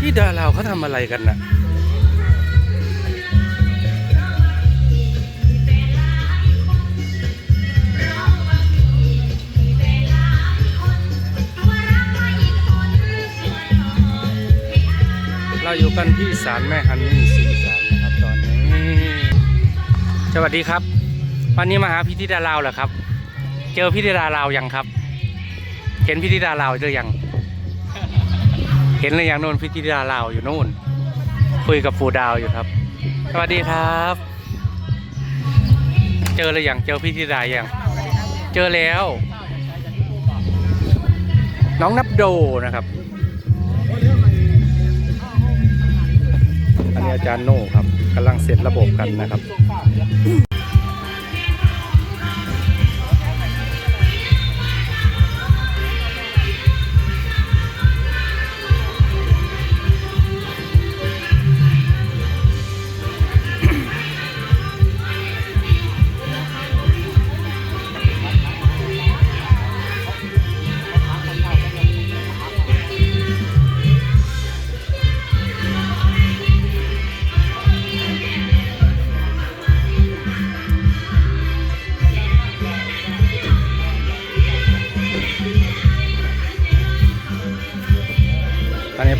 ที่ดาราเขาทำอะไรกันน่ะเราอยู่กันที่ศาลแม่ฮันนี่ศรีสารนะครับตอนนี้สวัสดีครับ วันนี้มาหาพิธิดาราวเหรอครับ เจอพิธิดาราวยังครับ เห็นพิธิดาราวหรือยัง เห็นหรือยังโน่นพิธิดาราวอยู่โน่น คุยกับปูดาวอยู่ครับ สวัสดีครับ เจอหรือยังเจอพิธิดายังเจอแล้ว น้องนับโดนะครับอันนี้อาจารย์โน่ครับกำลังเสร็จระบบกันนะครับ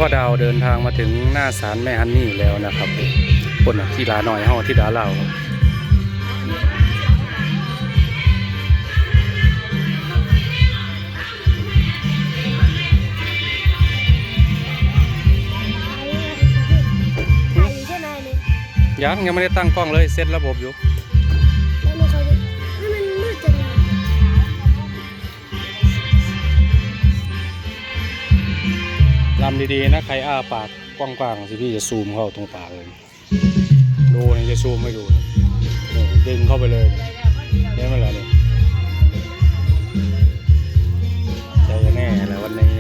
พ่อดาวเดินทางมาถึงหน้าศาลแม่ฮันนี่แล้วนะครับคนน่ะที่ลาหน่อยห้องที่ดาเราครับยังยังไม่ได้ตั้งกล้องเลยเซตระบบอยู่ ลำดีๆนะใครอ้าปากกว้างๆสิพี่จะซูมเข้าตรงปากเลย ดูนี่จะซูมให้ดูนี่ดึงเข้าไปเลยเห็นไหมล่ะนี่เจอแน่แล้ววันนี้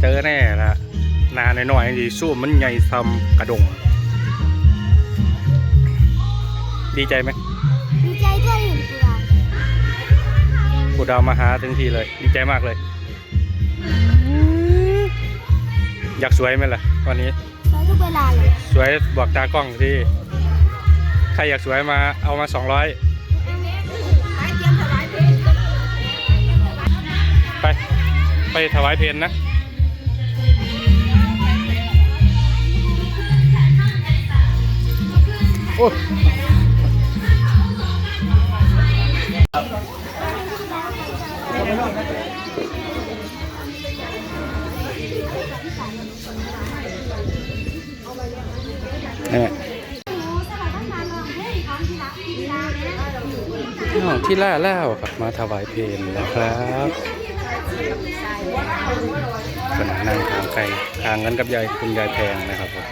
เจอแน่ละนานหน่อยๆดีซูมมันใหญ่ทำกระดง ดีใจไหมดีใจด้วยเห็นกุหลาบกูดาวมาหาถึงทีเลย ดีใจมากเลย อยากสวยไหมล่ะวันนี้ใช้ทุกเวลาเลยสวยบอกตากล้องที่ใครอยากสวยมาเอามาสองร้อยไป ไปถวายเพลนะโอ้ ที่ล่าแล้วครับมาถวายเพลแล้วครับขณะนั่งทางไกลทางกันกับยายคุณยายแพงนะครับผม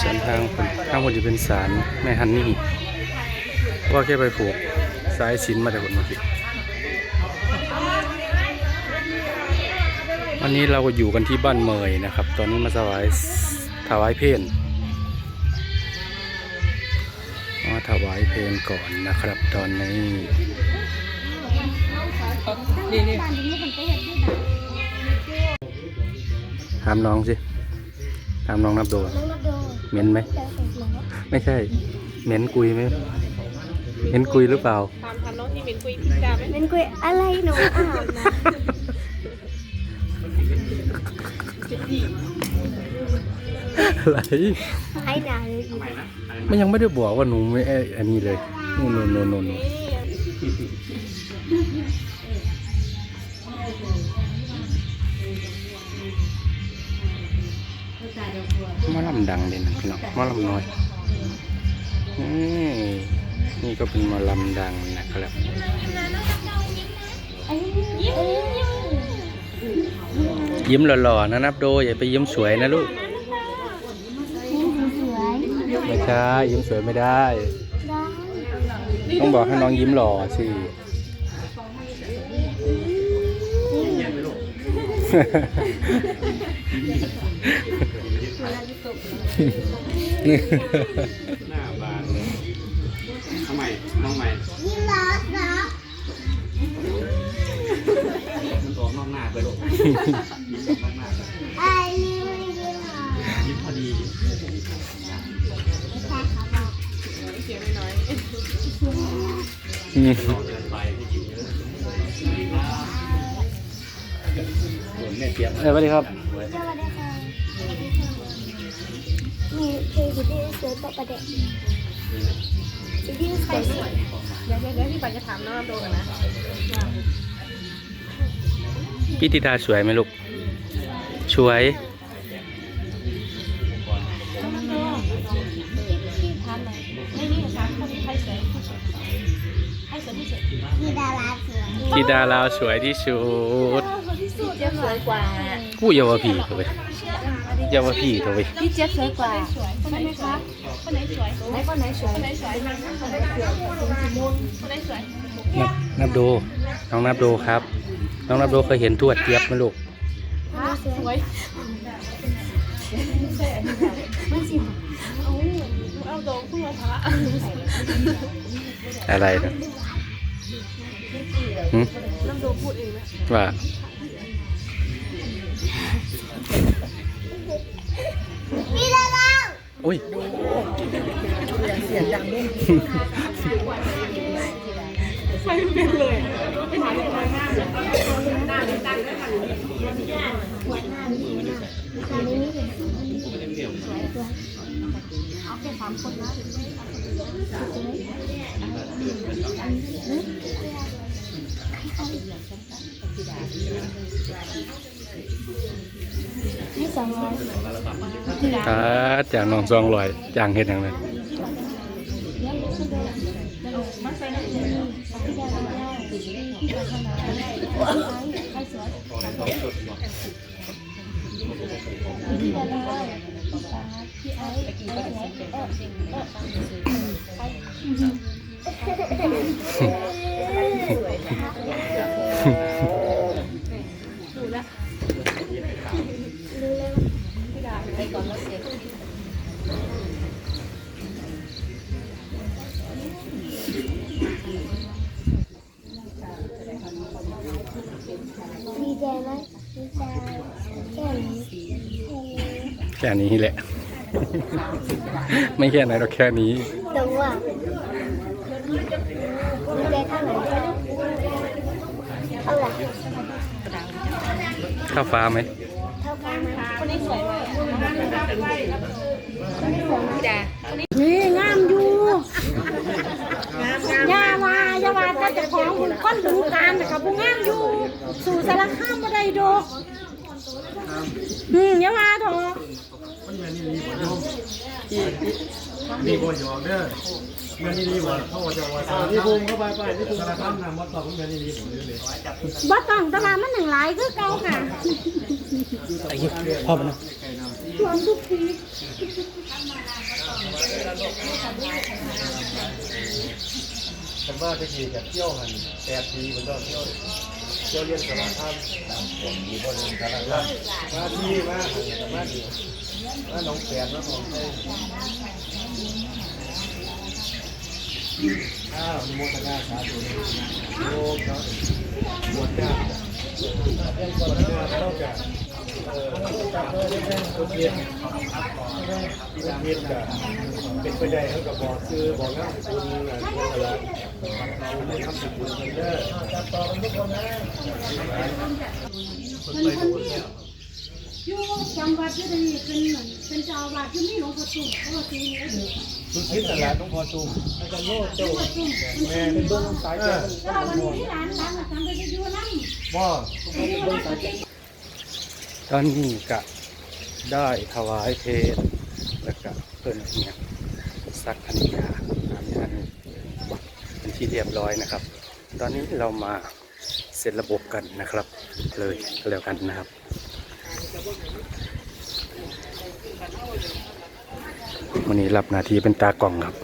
ส่วนทางคนทางคนจะเป็นสารแม่ฮันนี่ว่าแค่ไปผูกสายสินมาแต่คนมื่อกี้ วันนี้เราก็อยู่กันที่บ้านเมยนะครับ ตอนนี้มาถวายถวายเพลนมาถวายเพลงก่อนนะครับ ตอนนี้นี่นี่บ้านนี้มันก็เห็นที่ไหนถามน้องสิถามน้องนับโดนน้องนับโดเหม็นไหมแล้วแต่หัวไม่ใช่ เหม็นกุยไหมเหม็นกุยหรือเปล่าถามถามน้องที่เป็นคุยพิจาไหมเป็นกุยอะไรหนูอ่านนะ อะไรให้ด่าเลยอีกมันยังไม่ได้บอกว่าหนูไม่ไอ้อันนี้เลยนู่นนู่นนู่นนู่นหมาลำดังเลยนะพี่น้องหมาลำน้อยนี่นี่ก็เป็นหมาลำดังนะครับเอ้ยเอ้ ยิ้มหล่อๆนะนับโดอย่าไปยิ้มสวยนะลูกไม่ใช่ยิ้มสวยไม่ได้ ต้องบอกให้น้องยิ้มหล่อสิหน้าบานเลยทำไมน้องใหม่ยิ้มรอสนะมันตัวนองหน้าากๆเลยลูก น้อยอืมไปที่อยู่เยอะส่วนแม่เตรียมเออสวัสดีครับสวัสดีค่ะมีเพลงที่สวยต่อประเด็นที่ใส่สวยๆเดี๋ยวเดี๋ยวเดี๋ยวพี่ปันจะถามน้องโดกันนะพี่ธิดาสวยไหมลูกสวย ที่สุดมีดาราสวยธิดาลาวสวยที่สุดเจี๊ยบสวยกว่ากูอย่าว่าพี่เถอะเว้ยอย่าว่าพี่เถอะเว้ยพี่เจี๊ยบสวยกว่าคนไหนสวยคนไหนสวยไหนคนไหนสวยคนไหนสวยคนไหนสวยคนไหนสวยนับนับดูน้องนับดูครับ น้องนับดูเคยเห็นทวดเจี๊ยบไหมลูกสวยมันสิเอาโดนขึ้นมาทะอะไรนะหึ น้ำโดนพูดเองนะว่าพี่ดาราอุ้ยใช่เป็นเลยไปหาเด็กน้อยมากให้สองร้อยตา จากน้องซองลอยจางเห็นอย่างนั้น มันใส่น้ำเย็นพี่ดาราพี่ดาราใครสวยพี่ดาราพี่ไอ้พี่ไอ้เออ ดีใจไหมดีใจแค่นี้แค่นี้แหละ ไม่แค่ไหนหรอกแค่นี้ตรงว่า ดีใจเท่าไหร่เท่าไหร่ข้าวฟ้าไหมเท่ากันไหมคนนี้สวยไหมพี่ดานี่งามอยู่ยาวายาวาแต่จะของคุณก้อนดูการแต่กับผู้งามอยู่ สู่สารข้ามมาได้ดอกอืมยาวาเถอะมีคนยอมเด้อ มันนี่ดีกว่าเขาจะว่านี่ภูมิเข้าไปไปนี่ภูมิสารพัดนำมาตอบมันนี่ดีกว่าเลยบ่ต้องแตลาดมันหนึ่งหลายคือเก่าค่ะไอ้พ่อมันรวมทุกทีฉันว่าจะขี่จากเที่ยวหันแปดปีมันก็เที่ยวเที่ยวเรียนสารพัดผมมีคนสารพัดมาที่มามาดีมาหนองแปดมาหนองไทย อ้าวโมทนาสาธุโยมเนาะบวชได้เรื่องก่อนหน้าเท่ากับเออกับเพื่อนเรื่คนเรียนที่ทำเรียนกับเป็นไปได้เท่ากับบอกคือบอกนั่งคุณอะเวลาไม่ทำสิ่งคุณเด้อจับต่อกันทุกคนนะคนไปดูเนี่ย อยู่จำวัดที่นี่เป็นเหมือนเป็นเจ้าอาวาสที่นี่หลวงพ่อตุ่มเพราะว่าปีนี้คุณคิดนั่นแหละต้องพอจูมอาจารย์โลดหลวงพ่อตุ่มแม่เป็นเบื้องสายเจ้าก็วันนี้ที่ร้านร้านทำไปอยู่นั่นบ่อยู่นั่นก็ที่ตอนนี้ก็ได้ถวายเพลแล้วก็เพิ่นเนี่ยสักพันยาตามนั้นเป็นที่เรียบร้อยนะครับ ตอนนี้เรามาเสร็จระบบกันนะครับ เลยก็แล้วกันนะครับ วันนี้รับหน้าที่เป็นตากล่องครับ